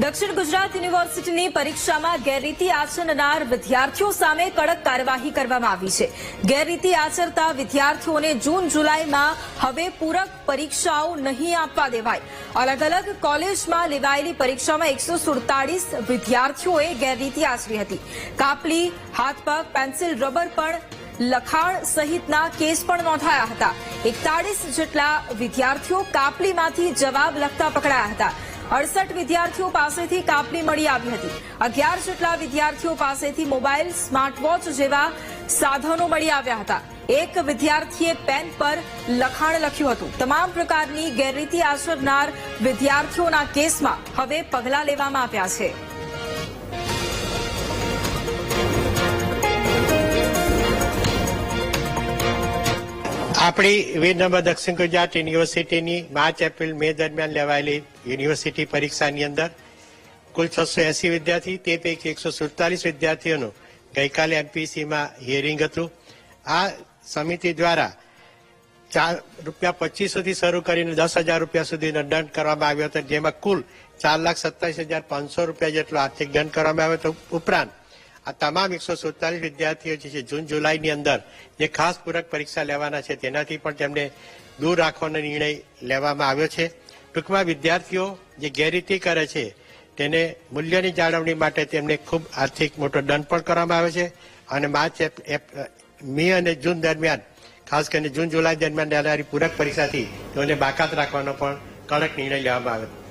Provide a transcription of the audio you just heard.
દક્ષિણ ગુજરાત યુનિવર્સિટીની પરીક્ષામાં ગેરરીતિ આચરનાર વિદ્યાર્થીઓ સામે કડક કાર્યવાહી કરવામાં આવી છે. ગેરરીતિ આચરતા વિદ્યાર્થીઓને જૂન જુલાઈમાં હવે પૂરક પરીક્ષાઓ નહીં આપવા દેવાય. અલગ અલગ કોલેજમાં લેવાયેલી પરીક્ષામાં એકસો સુડતાળીસ વિદ્યાર્થીઓએ ગેરરીતિ આચરી હતી. કાપલી હાથ પગ પેન્સિલ, રબર પણ લખાણ સહિતના કેસ પણ નોંધાયા હતા. એકતાળીસ જેટલા વિદ્યાર્થીઓ કાપલીમાંથી જવાબ લખતા પકડાયા હતા. અડસઠ વિદ્યાર્થીઓ પાસેથી કાપણી મળી આવી હતી. અગિયાર જેટલા વિદ્યાર્થીઓ પાસેથી મોબાઈલ સ્માર્ટ વોચ જેવા સાધનો મળી આવ્યા હતા. એક વિદ્યાર્થીએ પેન પર લખાણ લખ્યું હતું. તમામ પ્રકારની ગેરરીતિ આચરનાર વિદ્યાર્થીઓના કેસમાં હવે પગલાં લેવામાં આવ્યા છે. આપણી વિનમ્ર દક્ષિણ ગુજરાત યુનિવર્સિટીની માર્ચ, એપ્રિલ, મે દરમિયાન લેવાયેલી યુનિવર્સિટી પરીક્ષાની અંદર કુલ છસો એસી વિદ્યાર્થી, તે પૈકી એકસો સુડતાલીસ વિદ્યાર્થીઓનું ગઈકાલે એમપીસીમાં હિયરિંગ હતું. આ સમિતિ દ્વારા ચાર રૂપિયા પચીસોથી શરૂ કરીને દસ હજાર રૂપિયા સુધીનો દંડ કરવામાં આવ્યો હતો, જેમાં કુલ ચાર લાખ સત્તાવીસ હજાર પાંચસો રૂપિયા જેટલો આર્થિક દંડ કરવામાં આવ્યો હતો. ઉપરાંત, આ તમામ એકસો સુડતાલીસ વિદ્યાર્થીઓ જે છે, જૂન જુલાઈની અંદર જે ખાસ પૂરક પરીક્ષા લેવાના છે, તેનાથી પણ તેમને દૂર રાખવાનો નિર્ણય લેવામાં આવ્યો છે. ટૂંકમાં વિદ્યાર્થીઓ જે ગેરરીતિ કરે છે, તેને મૂલ્યની જાળવણી માટે તેમને ખૂબ આર્થિક મોટો દંડ પણ કરવામાં આવે છે. અને માર્ચ મે અને જૂન દરમિયાન, ખાસ કરીને જૂન જુલાઈ દરમિયાન લેનારી પૂરક પરીક્ષાથી તેઓને બાકાત રાખવાનો પણ કડક નિર્ણય લેવામાં આવ્યો.